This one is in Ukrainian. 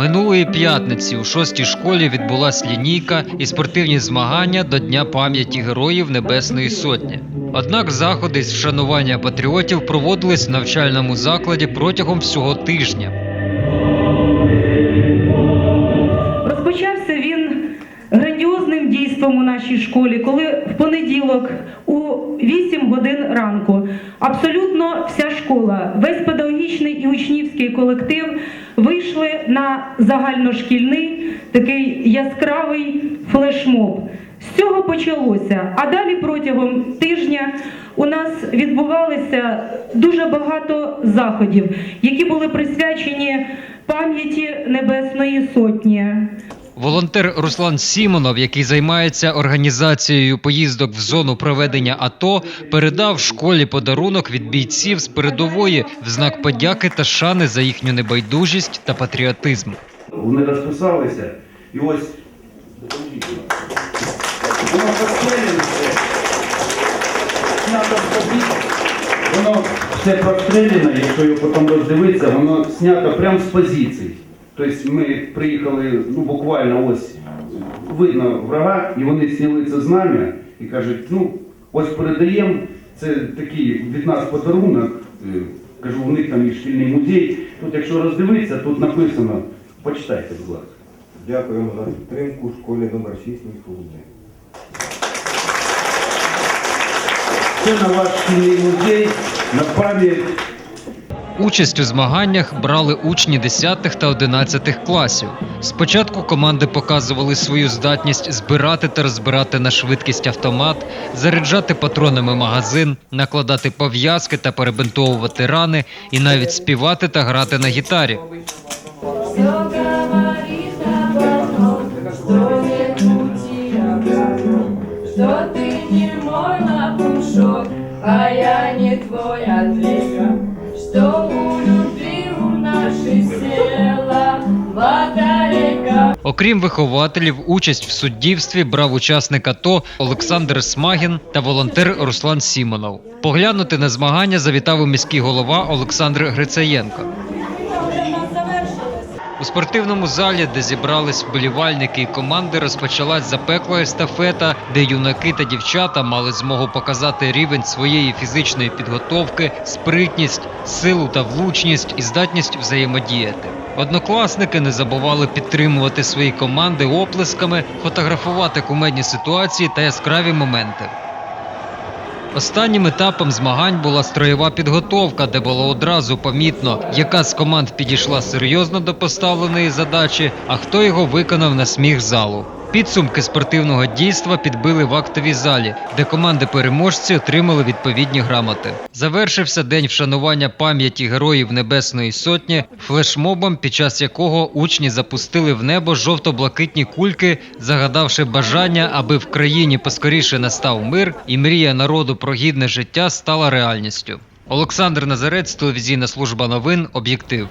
Минулої п'ятниці у шостій школі відбулась лінійка і спортивні змагання до Дня пам'яті героїв Небесної Сотні. Однак заходи з вшанування патріотів проводились в навчальному закладі протягом всього тижня. Нашій школі, коли в понеділок у 8 годин ранку абсолютно вся школа, весь педагогічний і учнівський колектив вийшли на загальношкільний такий яскравий флешмоб. З цього почалося. А далі протягом тижня у нас відбувалося дуже багато заходів, які були присвячені пам'яті Небесної Сотні. Волонтер Руслан Сімонов, який займається організацією поїздок в зону проведення АТО, передав школі подарунок від бійців з передової в знак подяки та шани за їхню небайдужість та патріотизм. Вони розписалися, і ось воно побіг. Воно все простреляне, якщо його потім роздивитися, воно знято прямо з позицій. Тобто ми приїхали, ну буквально ось видно врага, і вони зняли це знам'я і кажуть, ну ось передаємо, це такий від нас подарунок. Е, Кажу, у них там є шкільний музей. Тут, якщо роздивитися, тут написано, почитайте, будь ласка. Дякуємо за підтримку школі номер 6 міського. Це на ваш шкільний музей, на пам'ять. Участь у змаганнях брали учні 10 та 11 класів. Спочатку команди показували свою здатність збирати та розбирати на швидкість автомат, заряджати патронами магазин, накладати пов'язки та перебинтовувати рани, і навіть співати та грати на гітарі. А я не твой что Окрім вихователів, участь в суддівстві брав учасник АТО Олександр Смагін та волонтер Руслан Сімонов. Поглянути на змагання завітав і міський голова Олександр Грицаєнко. У спортивному залі, де зібрались вболівальники і команди, розпочалась запекла естафета, де юнаки та дівчата мали змогу показати рівень своєї фізичної підготовки, спритність, силу та влучність і здатність взаємодіяти. Однокласники не забували підтримувати свої команди оплесками, фотографувати кумедні ситуації та яскраві моменти. Останнім етапом змагань була строєва підготовка, де було одразу помітно, яка з команд підійшла серйозно до поставленої задачі, а хто його виконав на сміх залу. Підсумки спортивного дійства підбили в актовій залі, де команди переможці отримали відповідні грамоти. Завершився день вшанування пам'яті героїв Небесної Сотні флешмобом, під час якого учні запустили в небо жовто-блакитні кульки, загадавши бажання, аби в країні поскоріше настав мир і мрія народу про гідне життя стала реальністю. Олександр Назарець, телевізійна служба новин, об'єктив.